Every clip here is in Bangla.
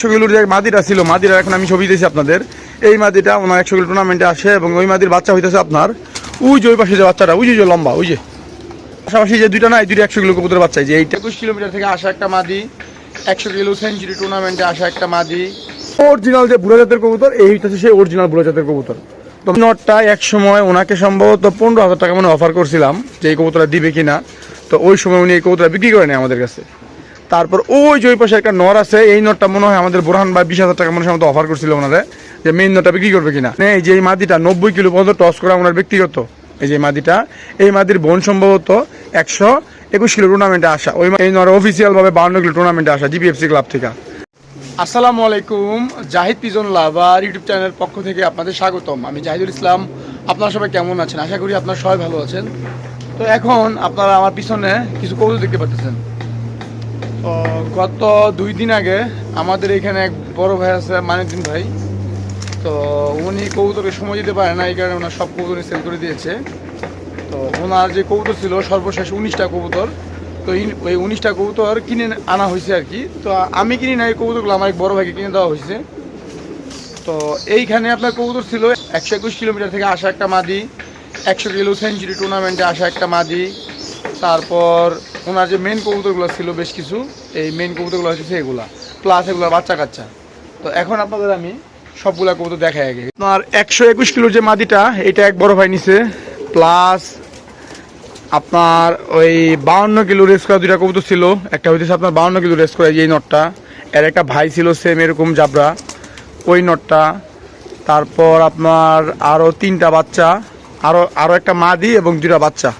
একশো কিলোর যে মাদিটা ছিল মাদিরা এখন আমি ছবি দিয়েছি আপনাদের। এই মাদিটা ওনার একশো কিলো টুর্নামেন্টে আসে এবং ওই মাদির বাচ্চা হইতেছে আপনার ওই যে ওই পাশে যে বাচ্চাটা ওই যে লম্বা ওই যে। পাশাপাশি যে দুইটা না এই দুইটা একশো কিলো কবুতরের বাচ্চা যে এইটা। একুশ কিলোমিটার থেকে আসা একটা মাদি একশো কিলো সেঞ্চুরি টুর্নামেন্টে আসা একটা মাদি। অরিজিনাল যে বুড়া জাতের কবুতর এই হইতেছে সেই অরিজিনাল বুড়া জাতের কবুতর। তো নটটা এক সময় ওনাকে সম্ভবত পনেরো হাজার টাকা মানে অফার করছিলাম যে এই কবুতরটা দিবে কিনা। তো ওই সময় উনি এই কবুতরটা বিক্রি করে নেয় আমাদের কাছে। তারপর ওই যে ওই পাশে একটা নর আছে, এই নটটা মনে হয় আমাদের বোরহান বা বিশ হাজার টাকা মনে হয় আমাদের অফার করছিল ওনারে, যে মেইন নটটা বিক্রি করবে কিনা। মানে এই যে এই মাদিটা, নব্বই কিলো পর্যন্ত টস করা ওনার ব্যক্তিগত। এই যে মাদিটা, এই মাদির বোন সম্ভবত একশো একুশ কিলো টুর্নামেন্টে আসা। ওই এই নর অফিসিয়াল ভাবে বাউন্ন কিলো টুর্নামেন্টে আসা জিপিএফসি ক্লাব থেকে। আসসালামু আলাইকুম, জাহিদ পিজন লাভার ইউটিউব চ্যানেলের পক্ষ থেকে আপনাদের স্বাগতম। আমি জাহিদুল ইসলাম, আপনারা সবাই কেমন আছেন? আশা করি আপনারা সবাই ভালো আছেন। তো এখন আপনারা আমার পিছনে কিছু কৌতুক দেখতে পাচ্ছেন গত দুই দিন আগে আমাদের এখানে এক বড় ভাই আছে মানিদ্দিন ভাই। তো উনি কবুতরকে সময় দিতে পারে না, এই কারণে ওনার সব কবুতরই সেল করে দিয়েছে। তো ওনার যে কবুতর ছিল, সর্বশেষ উনিশটা কবুতর, তো ওই উনিশটা কবুতর কিনে আনা হয়েছে আর কি। তো আমি কিনি না, এই কবুতরগুলো আমার এক বড় ভাইকে কিনে দেওয়া হয়েছে। তো এইখানে আপনার কবুতর ছিল একশো একুশ কিলোমিটার থেকে আসা একটা মাদি, একশো কিলো সেঞ্চুরি টুর্নামেন্টে আসা একটা মাদি, তারপর ওনার যে মেন কবুতরগুলো ছিল বেশ কিছু, এই মেন কবুতরগুলো হচ্ছে এগুলা প্লাস এগুলো বাচ্চা কাচ্চা। তো এখন আপনাদের আমি সবগুলা কবুতর দেখাই আগে। আপনার একশো একুশ কিলোর যে মাদিটা, এটা এক বড় ভাই নিছে প্লাস আপনার ওই বাউন্ন কিলো রেস করা দুইটা কবুতর ছিল, একটা হইতেছে আপনার বাউন্ন কিলো রেস করা এই নটটা, এর একটা ভাই ছিল সেম এরকম জাবরা, ওই নটটা, তারপর আপনার আরও তিনটা বাচ্চা আরও আরও একটা মাদি এবং দুটা বাচ্চা।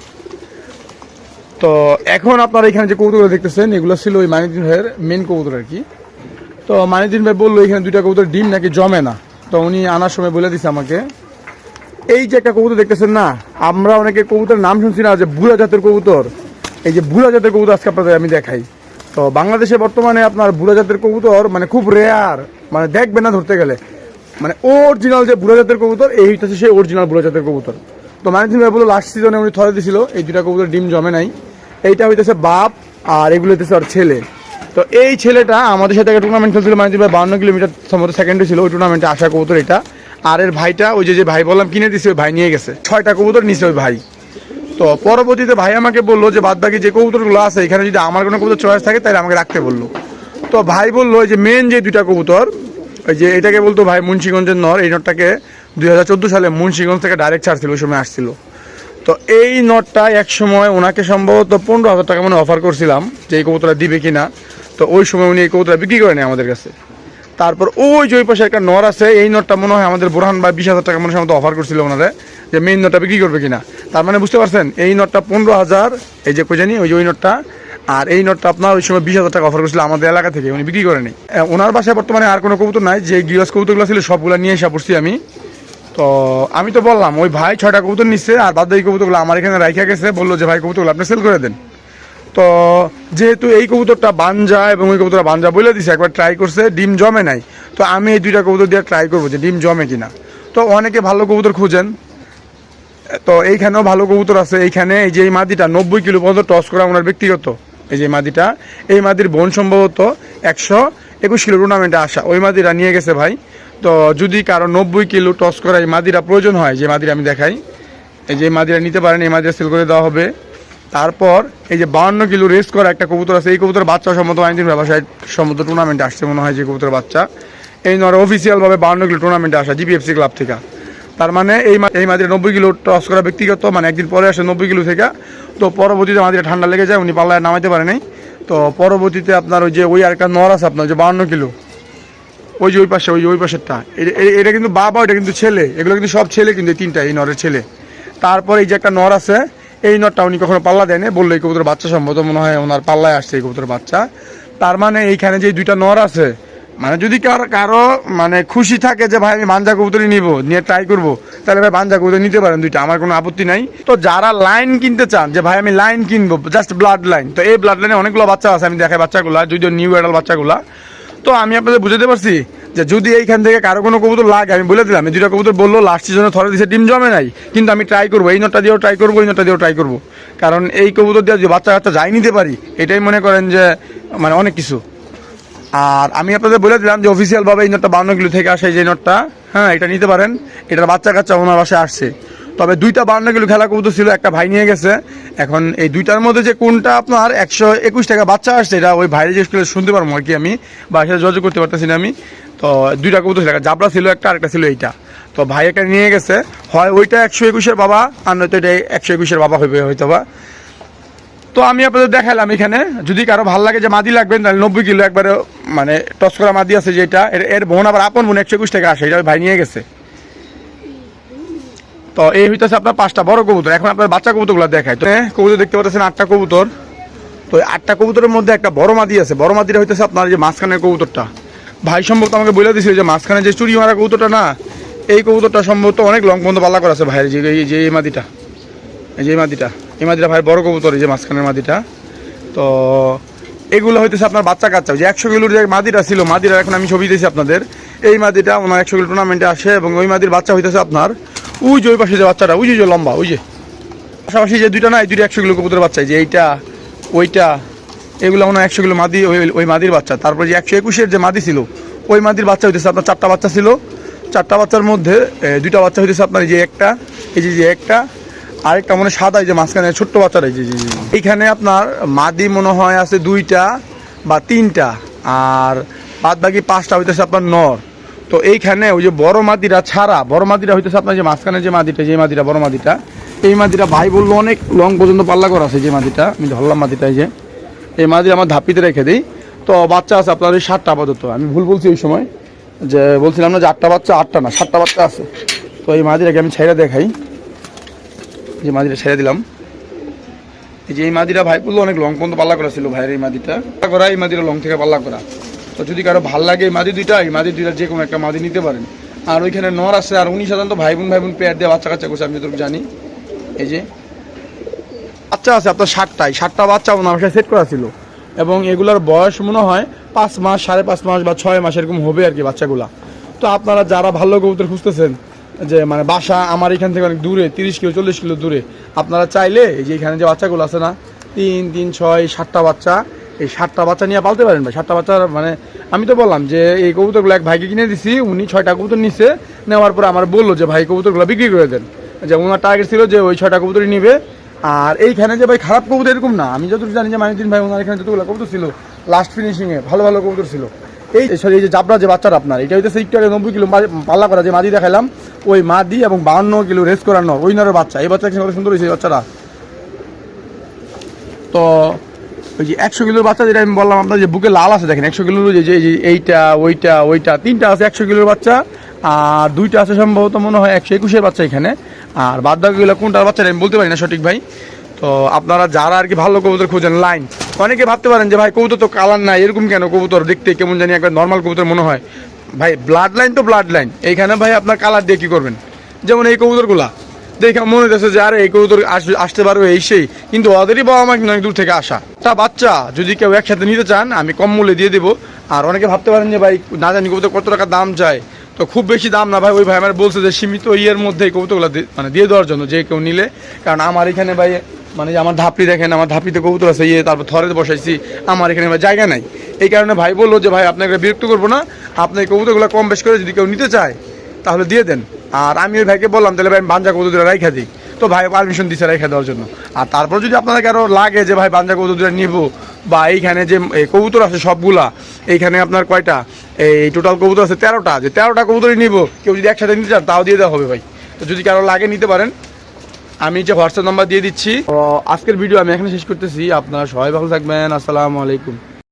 তো এখন আপনারা এখানে যে কবুতরগুলো দেখতেছেন, এগুলো ছিল ওই মানিদিন ভাইয়ের মেন কবুতর আর কি। তো মানিদিন ভাই বলল, এখানে দুইটা কবুতর ডিম নাকি জমে না? তো উনি আনার সময় বলে দিছে আমাকে। এই যে একটা কবুতর দেখতেছেন না, আমরা অনেকে কবুতরের নাম শুনছি না যে বুড়া জাতের কবুতর। এই যে বুড়া জাতের কবুতর আজকে আপনাদের আমি দেখাই। তো বাংলাদেশে বর্তমানে আপনার বুড়া জাতের কবুতর মানে খুব রেয়ার মানে দেখবে না ধরতে গেলে। মানে অরিজিনাল যে বুড়া জাতের কবুতর, এই হচ্ছে সেই অরিজিনাল বুড়া জাতের কবুতর। তো মানে বলো লাস্ট সিজনে উনি থরে দিছিল, এই দুটা কবুতর ডিম জমে নাই। এইটা হইতেছে বাপ, আর এগুলো হইতেছে ওর ছেলে। তো এই ছেলেটা আমাদের সাথে একটা টুর্নামেন্ট খেলছিল মানে বান্ন কিলোমিটার সম্ভবত সেকেন্ডে ছিল, ওই টুর্নামেন্টে আসা কবুতর এটা। আর এর ভাইটা, ওই যে যে ভাই বললাম, কিনে দিছে, ওই ভাই নিয়ে গেছে। ছয়টা কবুতর নিছে ওই ভাই। তো পরবর্তীতে ভাই আমাকে বলল যে বাদ বাকি যে কবুতরগুলো আছে, এখানে যদি আমার কোনো কবুতর চয়েস থাকে, তাহলে আমাকে রাখতে বলল। তো ভাই বলল যে মেন যে দুইটা কবুতর ওই যে এটাকে বলতো ভাই মুন্সিগঞ্জের নর, এই নটটাকে দুই হাজার চোদ্দ সালে মুন্সিগঞ্জ থেকে ডাইরেক্ট ছাড়ছিল, ওই সময় আসছিল। তো এই নটটা এক সময় ওনাকে সম্ভবত পনেরো হাজার টাকা মানে অফার করছিলাম যে এই কবুতরটা দিবে কিনা। তো ওই সময় উনি এই কবুতরটা বিক্রি করে নেয় আমাদের কাছে। তারপর ওই যে ওই পাশে একটা নর আছে, এই নটটা মনে হয় আমাদের বোরহান বা বিশ হাজার টাকা মনে হয় অফার করছিল ওনারে, যে মেইন নটটা বিক্রি করবে কিনা। তার মানে বুঝতে পারছেন, এই নটটা পনেরো হাজার, এই যে কই জানি ওই যে ওই নটটা, আর এই নটটা আপনার ওই সময় বিশ হাজার টাকা অফার করছিল আমাদের এলাকা থেকে, উনি বিক্রি করেনি। ওনার বাসায় বর্তমানে আর কোনো কবুতর নাই, যে গিলাস কবুতরগুলো ছিল সবগুলো নিয়ে এসে পড়ছি আমি। তো আমি তো বললাম, ওই ভাই ছয়টা কবুতর নিচ্ছে আর বাদ বাকি কবুতরগুলো আমার এখানে রাইখা গেছে, বলল যে, ভাই, কবুতরগুলো আপনি সেল করে দেন। তো যেহেতু এই কবুতরটা বানজা এবং ওই কবুতরটা বানজা বলে দিছে, একবার ট্রাই করছে, ডিম জমে নাই। তো আমি এই দুইটা কবুতর দিয়ে ট্রাই করব যে, ডিম জমে কিনা। তো অনেকে ভালো কবুতর খুঁজেন। তো এইখানেও ভালো কবুতর আছে। এইখানে এই যে এই মাদিটা, নব্বই কিলো পর্যন্ত টস করা ওনার ব্যক্তিগত। এই যে মাদিটা, এই মাদির বোন সম্ভবত একশো একুশ কিলো টুর্নামেন্টে আসা। ওই মাদিরা নিয়ে গেছে ভাই। তো যদি কারও নব্বই কিলো টস করা এই মাদিরা প্রয়োজন হয়, যে মাদিরা আমি দেখাই, এই যে মাদিরা নিতে পারেন, এই মাদিরা সেল করে দেওয়া হবে। তারপর এই যে বাউন্ন কিলো রেস করা একটা কবুতর আছে, এই কবুতর বাচ্চা সম্মত আইনদিন ব্যবসায় সম্মত টুর্নামেন্টে আসছে মনে হয় যে কবুতর বাচ্চা। এই নর অফিসিয়াল ভাবে বাউন্ন কিলো টুর্নামেন্টে আসা জিপিএফসি ক্লাব থেকে। তার মানে এই এই মাদিরা নব্বই কিলো টস করা ব্যক্তিগত মানে একদিন পরে আসে নব্বই কিলো থেকে। তো পরবর্তীতে মাদিরা ঠান্ডা লেগে যায়, উনি পাল্লায় নামাইতে পারেনি তো পরবর্তীতে আপনার ওই যে ওই আর একটা নর আছে আপনার যে বাউন্ন কিলো। ওই যে ওই পাশে, ওই ওই পাশেরটা। এটা- কিন্তু বাবা এটা কিন্তু ছেলে। এগুলো কিন্তু সব ছেলে কিন্তু তিনটা, এই নরের ছেলে। তারপর এই যে একটা নর আছে, এই নরটা উনি কখনো পাল্লা দেয়নি বলল এই কবুতর বাচ্চা সম্ভবত মনে হয় ওনার পাল্লায় আসছে এই কবুতর বাচ্চা। তার মানে এইখানে যে দুইটা নর আছে মানে যদি কারও কারও মানে খুশি থাকে যে, ভাই, আমি বাঞ্জা কবুতরই নিব, নিয়ে ট্রাই করব তাহলে ভাই বাঞ্জা কবুতর নিতে পারেন দুইটা, আমার কোনো আপত্তি নাই। তো যারা লাইন কিনতে চান যে, ভাই, আমি লাইন কিনবো জাস্ট ব্লাড লাইন তো এই ব্লাড লাইনে অনেকগুলো বাচ্চা আছে, আমি দেখাই বাচ্চাগুলা, যদিও নিউ অ্যাডাল বাচ্চাগুলা। তো আমি আপনাদের বুঝাতে পারছি যে যদি এইখান থেকে কারও কোনো কবুতর লাগে, আমি বলে দিলাম দুইটা কবুতর বলল লাস্ট সিজনে থরে দিছে, ডিম জমে নাই। কিন্তু আমি ট্রাই করব, এই নটটা দিয়েও ট্রাই করব, এই নটটা দিয়েও ট্রাই করব। কারণ এই কবুতর দিয়ে যদি বাচ্চা কাচ্চা যাই নিতে পারি, এটাই মনে করেন যে মানে অনেক কিছু। আর আমি আপনাদের বলে দিলাম যে অফিসিয়াল ভাবে এই নোটটা বাউন্ন কিলো থেকে আসে যে নোটটা হ্যাঁ এটা নিতে পারেন। এটার বাচ্চা কাচ্চা ওনার বাসায় আসছে। তবে দুইটা বাউন্ন কিলো খেলা কবুতর ছিল, একটা ভাই নিয়ে গেছে। এখন এই দুইটার মধ্যে যে কোনটা আপনার একশো একুশ টাকা বাচ্চা আসছে, এটা ওই ভাইরে জিজ্ঞেস শুনতে পারব আর কি আমি, বা সেটা যোগাযোগ করতে পারতেছি না আমি। তো দুইটা কবুতর ছিল জাবরা ছিল একটা আরেকটা ছিল এইটা। তো ভাই একটা নিয়ে গেছে হয় ওইটা একশো একুশের বাবা আর নয়তো এটা একশো একুশের বাবা হইবে হয়তো বা তো আমি আপনাদের দেখালাম এখানে যদি কারও ভালো লাগে যে মাদি লাগবেন তাহলে নব্বই কিলো একবারে মানে টস করা মাদি আছে যেটা এর বোন আবার আপন বোন একশো একুশ টাকা আসে এটা ভাই নিয়ে গেছে। তো এই হইতেছে আপনার পাঁচটা বড় কবুতর এখন আপনার বাচ্চা কবুতরগুলো দেখায় তো এ, কবুতর দেখতে পাচ্ছেন আটটা কবুতর। তো আটটা কবুতরের মধ্যে একটা বড় মাদি আছে বড় মাদিটা হইতেছে আপনার যে মাঝখানের কবুতরটা। ভাই সম্ভবত আমাকে বলে দিয়েছিল যে মাঝখানে যে চুরি মারা কবুতরটা না, এই কবুতরটা সম্ভবত অনেক লং পর্যন্ত পাল্লা করা আছে ভাইয়ের যে এই যে এই মাদিটা। এই যে এই মাদিটা। এই মাদিটা ভাই বড় কবুতর, এই যে মাঝখানের মাদিটা। তো এগুলো হইতেছে আপনার বাচ্চা কাচ্চা। যে একশো কিলোর যে মাদিটা ছিল মাদিটা এখন আমি ছবি দিয়েছি আপনাদের। এই মাদিটা ওনার একশো কিলো টুর্নামেন্টে আসে এবং ওই মাদির বাচ্চা হইতেছে আপনার, ওই যে ওই পাশে যে বাচ্চাটা, ওই যে লম্বা, ওই যে। পাশাপাশি যে দুইটা না, এই দুইটা একশো কিলো কবুতরের বাচ্চা যে এইটা, ওইটা এগুলো মনে হয় একশো কিলো মাদি, ওই ওই মাদির বাচ্চা। তারপরে যে একশো একুশের যে মাদি ছিল, ওই মাদির বাচ্চা হইতেছে আপনার চারটা বাচ্চা ছিল। চারটা বাচ্চার মধ্যে দুইটা বাচ্চা হইতেছে আপনার এই যে একটা, এই যে যে একটা, আরেকটা মনে সাদা, এই যে মাঝখানে ছোট্ট বাচ্চারা এই যে। এইখানে আপনার মাদি মনে হয় আছে দুইটা বা তিনটা, আর বাদ বাকি পাঁচটা হইতেছে আপনার নর। তো এইখানে ওই যে বড় মাদিরা ছাড়া, বড় মাদিরা হইতেছে আপনার যে মাঝখানে যে মাদিটা যে মাদিটা, বড় মাদিটা, এই মাদিটা ভাই বলল অনেক লং পর্যন্ত পাল্লা করা আছে, যে মাদিটা, আমি ধরলাম মাদিটা এই যে। এই মাদি আমার ধাপিতে রেখে দিই। তো বাচ্চা আছে আপনার ওই সাতটা আপাতত। আমি ভুল বলছি ওই সময়। যে বলছিলাম না যে আটটা বাচ্চা, আটটা না, সাতটা বাচ্চা আছে। তো এই মাদিটাকে আমি ছেড়ে দেখাই। যে মাদিটা ছেড়ে দিলাম। এই যে এই মাদিটা ভাই বলল অনেক লং পর্যন্ত পাল্লা করা ছিল ভাইয়ের এই মাদিটা। করা, এই মাদিটা লং থেকে পাল্লা করা। তো যদি কারও ভালো লাগে এই মাদি দুইটা, এই মাদি দুইটা যে কোনো একটা মাদি নিতে পারেন। আর ওইখানে নর আছে, আর উনি সাধারণত ভাই বোন ভাই বোন পেয়ার দিয়ে বাচ্চা কাচ্চা করছে, আমি যতটুকু জানি। এই যে বাচ্চা আছে, আপনার ষাটটাই। ষাটটা বাচ্চা ওনার বাসায় সেট করা ছিল। এবং এগুলোর বয়স মনে হয় পাঁচ মাস, সাড়ে পাঁচ মাস বা ছয় মাস এরকম হবে আর কি বাচ্চাগুলা। তো আপনারা যারা ভালো কবুতর খুঁজতেছেন, যে মানে বাসা আমার এখান থেকে অনেক দূরে, তিরিশ কিলো, চল্লিশ কিলো দূরে, আপনারা চাইলে এই যে এখানে যে বাচ্চাগুলো আছে না, তিন তিন, ছয় সাতটা বাচ্চা, এই সাতটা বাচ্চা নিয়ে পালতে পারেন ভাই। সাতটা বাচ্চা মানে আমি তো বললাম যে এই কবুতরগুলো এক ভাইকে কিনে দিছি, উনি ছয়টা কবুতর নিছে, নেওয়ার পর আমার বলল যে ভাই, কবুতরগুলো বিক্রি করে দেন। যে ওনার টার্গেট ছিল যে ওই ছয়টা কবুতরই নিবে। আর এইখানে যে ভাই খারাপ কবুতর এরকম না, আমি যতটুকু জানি যে মানিদিন ভাই ওনার এখানে যতগুলো কবুতর ছিল লাস্ট ফিনিশিংয়ে ভালো ভালো কবুতর ছিল। এই সরি এই যে জাবরা যে বাচ্চাটা আপনার, এটা হইতেছে একটু আগে নব্বই কিলো পাল্লা করা যে মাদি দেখালাম ওই মাদি এবং বাহান্ন কিলো রেস করানো ওই নরের বাচ্চা। এই বাচ্চা কত সুন্দর হয়েছে এই বাচ্চাটা। তো, ওই যে একশো কিলোর বাচ্চা যেটা আমি বললাম আপনার যে বুকে লাল আছে দেখেন, একশো কিলোর যে এইটা, ওইটা ওইটা, তিনটা আছে একশো কিলোর বাচ্চা। আর দুইটা আছে সম্ভবত মনে হয় একশো একুশের বাচ্চা এখানে। আর বাদ বাকিগুলো কোনটার বাচ্চা আমি বলতে পারি না সঠিক ভাই। তো আপনারা যারা আর কি ভালো কবুতর খোঁজেন, লাইন, অনেকে ভাবতে পারেন যে ভাই কবুতর তো কালার নাই, এরকম কেন কবুতর দেখতে কেমন জানি একবার নর্মাল কবুতর মনে হয়। ভাই ব্লাড লাইন তো ব্লাড লাইন এইখানে ভাই আপনার কালার দিয়ে কী করবেন? যেমন এই কবুতরগুলা। দেখে মনে হচ্ছে যে আরে এই কবুতর আসতে পারবে এই সেই, কিন্তু ওদেরই বাবা মা কিন্তু অনেক দূর থেকে আসা। তা বাচ্চা, যদি কেউ একসাথে নিতে চান, আমি কম মূল্যে দিয়ে দেবো। আর অনেকে ভাবতে পারেন যে ভাই, না জানি কবুতর কত টাকা দাম চায়। তো খুব বেশি দাম না ভাই, ওই ভাই আমার বলছে যে সীমিত ইয়ের মধ্যে এই মানে দিয়ে দেওয়ার জন্য, যে কেউ নিলে। কারণ আমার এখানে ভাই মানে আমার ধাপড়ি দেখেন, আমার ধাপড়িতে কবুতর আছে ইয়ে তারপর থরে বসাইছি, আমার এখানে ভাই জায়গা নাই। এই কারণে ভাই বলল যে, ভাই, আপনাকে বিরক্ত করব না, আপনি কবুতরগুলো কম বেশ করে যদি কেউ নিতে চায়, তাহলে দিয়ে দেন। আর আমি ওই ভাইকে বললাম, তাহলে ভাই বাঞ্জা কবুতর দুটো রাইখা দিই। তো ভাই পারমিশন দিছে রাইখা দেওয়ার জন্য। আর তারপর যদি আপনাদের কারও লাগে যে, ভাই, বাঞ্জা কবুতর নিব বা এইখানে যে কবুতর আছে সবগুলা, এইখানে আপনার কয়টা? এই টোটাল কবুতর আছে তেরোটা। যে তেরোটা কবুতরই নিব, কেউ যদি একসাথে নিতে চান, তাও দিয়ে দেওয়া হবে ভাই। তো যদি কারও লাগে নিতে পারেন, আমি যে হোয়াটসঅ্যাপ নাম্বার দিয়ে দিচ্ছি। আজকের ভিডিও আমি এখানে শেষ করতেছি। আপনারা সবাই ভালো থাকবেন। আসসালামু আলাইকুম।